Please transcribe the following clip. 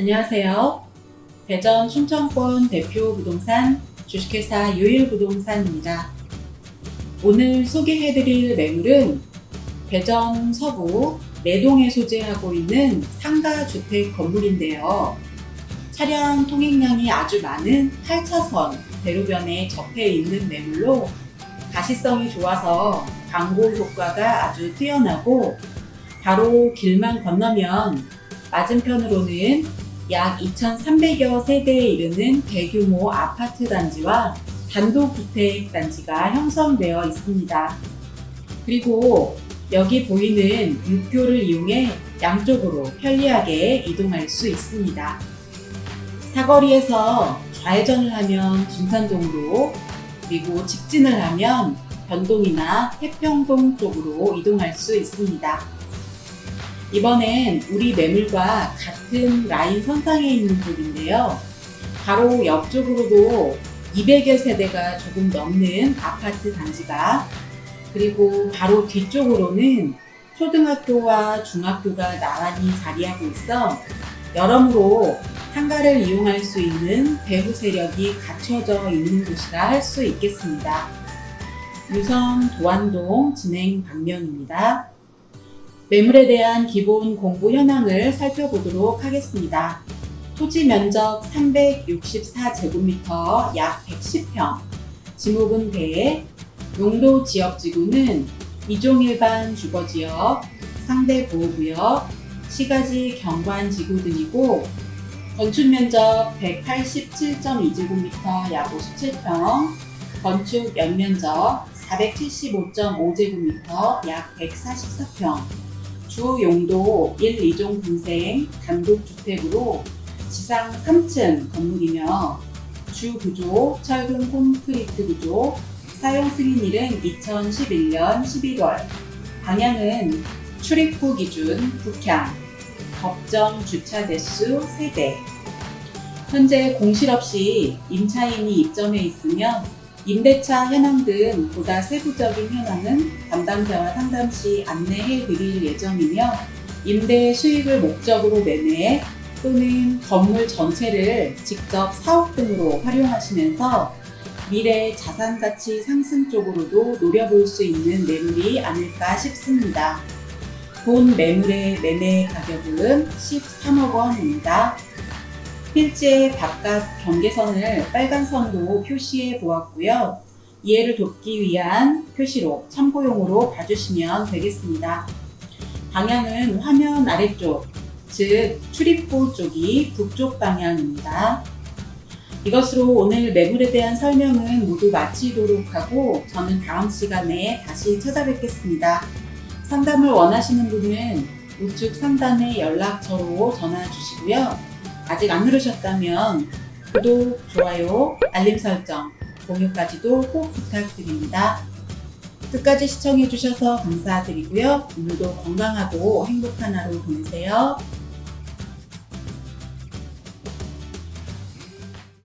안녕하세요. 대전 충청권 대표 부동산 주식회사 유일부동산입니다. 오늘 소개해드릴 매물은 대전 서구 내동에 소재하고 있는 상가 주택 건물인데요. 차량 통행량이 아주 많은 8차선 대로변에 접해 있는 매물로 가시성이 좋아서 광고 효과가 아주 뛰어나고 바로 길만 건너면 맞은편으로는 약 2,300여 세대에 이르는 대규모 아파트 단지와 단독주택 단지가 형성되어 있습니다. 그리고 여기 보이는 육교를 이용해 양쪽으로 편리하게 이동할 수 있습니다. 사거리에서 좌회전을 하면 중산동으로 그리고 직진을 하면 변동이나 태평동 쪽으로 이동할 수 있습니다. 이번엔 우리 매물과 같은 라인 선상에 있는 곳인데요. 바로 옆쪽으로도 200여 세대가 조금 넘는 아파트 단지가 그리고 바로 뒤쪽으로는 초등학교와 중학교가 나란히 자리하고 있어 여러모로 상가를 이용할 수 있는 배후 세력이 갖춰져 있는 곳이라 할 수 있겠습니다. 유성 도안동 진행 방면입니다. 매물에 대한 기본 공부 현황을 살펴보도록 하겠습니다. 토지 면적 364제곱미터 약 110평, 지목은 대, 용도 지역 지구는 이종 일반 주거 지역, 상대 보호구역, 시가지 경관 지구 등이고 건축 면적 187.2제곱미터 약 57평, 건축 연면적 475.5제곱미터 약 144평, 주 용도 1, 2종 분생 단독주택으로 지상 3층 건물이며 주 구조 철근 콘크리트 구조 사용 승인일은 2011년 11월. 방향은 출입구 기준 북향 법정 주차 대수 3대. 현재 공실 없이 임차인이 입점해 있으며 임대차 현황 등 보다 세부적인 현황은 담당자와 상담 시 안내해 드릴 예정이며 임대 수익을 목적으로 매매 또는 건물 전체를 직접 사업 등으로 활용하시면서 미래 자산 가치 상승 쪽으로도 노려볼 수 있는 매물이 아닐까 싶습니다. 본 매물의 매매 가격은 13억 원입니다. 필지의 바깥 경계선을 빨간 선으로 표시해 보았고요. 이해를 돕기 위한 표시로 참고용으로 봐주시면 되겠습니다. 방향은 화면 아래쪽, 즉 출입구 쪽이 북쪽 방향입니다. 이것으로 오늘 매물에 대한 설명은 모두 마치도록 하고 저는 다음 시간에 다시 찾아뵙겠습니다. 상담을 원하시는 분은 우측 상단의 연락처로 전화 주시고요. 아직 안 누르셨다면 구독, 좋아요, 알림 설정, 공유까지도 꼭 부탁드립니다. 끝까지 시청해주셔서 감사드리고요. 오늘도 건강하고 행복한 하루 보내세요.